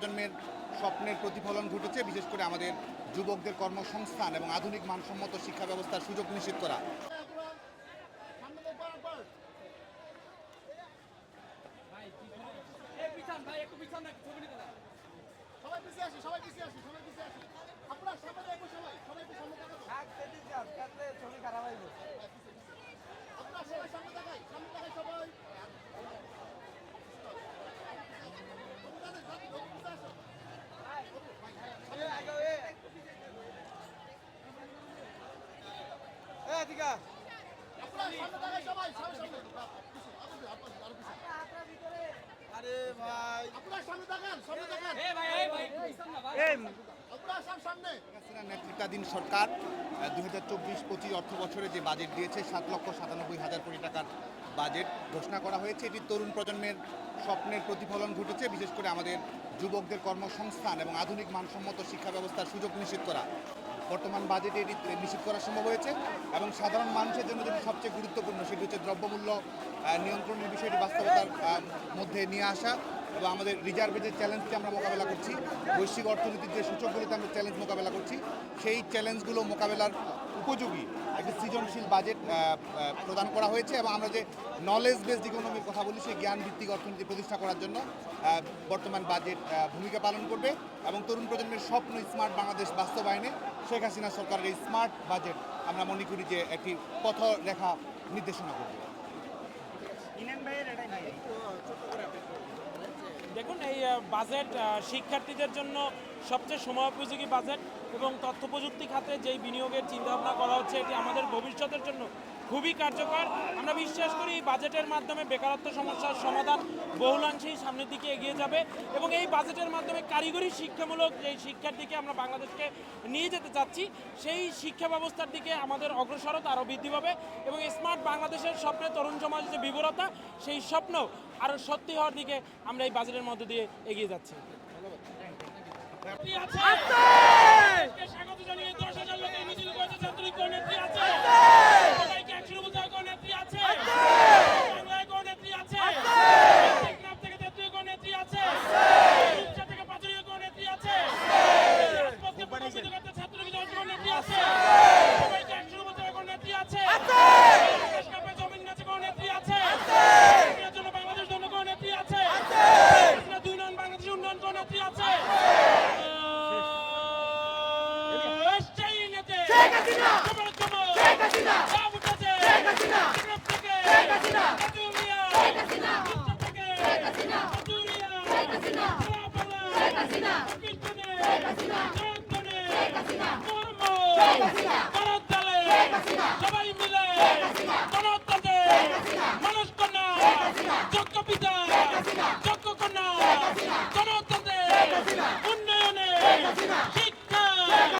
প্রজন্মের স্বপ্নের প্রতিফলন ঘটেছে বিশেষ করে আমাদের যুবকদের কর্মসংস্থান এবং আধুনিক মানসম্মত শিক্ষা ব্যবস্থার সুযোগ নিশ্চিত করা। সবাই পিছিয়ে আসি সবাই পিছিয়ে আসি সবাই পিছিয়ে আসি। আপনার সামনে দেখব সবাই সবাই একটু সামনে দেখাবো আপনারা সবাই সামনে দেখাই সামনে দেখাই সবাই আপনারা সামনে দেখাই সবাই সবাই সামনে আরে ভাই। আপনারা সামনে দেখান সামনে দেখান আপনারা সব সামনে হাসিনার নেতৃত্বাধীন সরকার দু হাজার চব্বিশ পঁচিশ অর্থ বছরে যে বাজেট দিয়েছে সাত লক্ষ সাতানব্বই হাজার কোটি টাকার বাজেট ঘোষণা করা হয়েছে। এটি তরুণ প্রজন্মের স্বপ্নের প্রতিফলন ঘটেছে বিশেষ করে আমাদের যুবকদের কর্মসংস্থান এবং আধুনিক মানসম্মত শিক্ষা ব্যবস্থার সুযোগ নিশ্চিত করা। বর্তমান বাজেটে এটি নিশ্চিত করা সম্ভব হয়েছে এবং সাধারণ মানুষের জন্য যেটি সবচেয়ে গুরুত্বপূর্ণ সেটি হচ্ছে দ্রব্যমূল্য নিয়ন্ত্রণের বিষয়টি বাস্তবতার মধ্যে নিয়ে আসা এবং আমাদের রিজার্ভের যে চ্যালেঞ্জকে আমরা মোকাবেলা করছি, বৈশ্বিক অর্থনীতির যে সূচকগুলিতে আমরা চ্যালেঞ্জ মোকাবেলা করছি, সেই চ্যালেঞ্জগুলো মোকাবেলার উপযোগী। একটি সৃজনশীল বাজেট প্রদান করা হয়েছে এবং আমরা যে নলেজ বেসড ইকোনমির কথা বলি, সেই জ্ঞান ভিত্তিক অর্থনীতি প্রতিষ্ঠা করার জন্য বর্তমান বাজেট ভূমিকা পালন করবে এবং তরুণ প্রজন্মের স্বপ্ন স্মার্ট বাংলাদেশ বাস্তবায়নে শেখ হাসিনা সরকারের এই স্মার্ট বাজেট আমরা মনে করি যে একটি পথ রেখা নির্দেশনা করবে। দেখুন, এই বাজেট শিক্ষার্থীদের জন্য সবচেয়ে সময়োপযোগী বাজেট এবং তথ্য প্রযুক্তি খাতে যেই বিনিয়োগের চিন্তাভাবনা করা হচ্ছে, এটি আমাদের ভবিষ্যতের জন্য খুবই কার্যকর। আমরা বিশ্বাস করি এই বাজেটের মাধ্যমে বেকারত্ব সমস্যার সমাধান বহুলাংশেই সামনের দিকে এগিয়ে যাবে এবং এই বাজেটের মাধ্যমে কারিগরি শিক্ষামূলক যে শিক্ষার দিকে আমরা বাংলাদেশকে নিয়ে যেতে চাচ্ছি, সেই শিক্ষা ব্যবস্থার দিকে আমাদের অগ্রসরতা আরও বৃদ্ধি পাবে এবং স্মার্ট বাংলাদেশের স্বপ্নে তরুণ সমাজের যে বিবরতা, সেই স্বপ্ন আরও সত্যি হওয়ার দিকে আমরা এই বাজেটের মধ্য দিয়ে এগিয়ে যাচ্ছি। নেত্রী সবাই মিলে মানবতাতে মানুষ কন্যা যোগ্য পিতা যোগ্য কন্যা জনতাতে উন্নয়নে শিক্ষা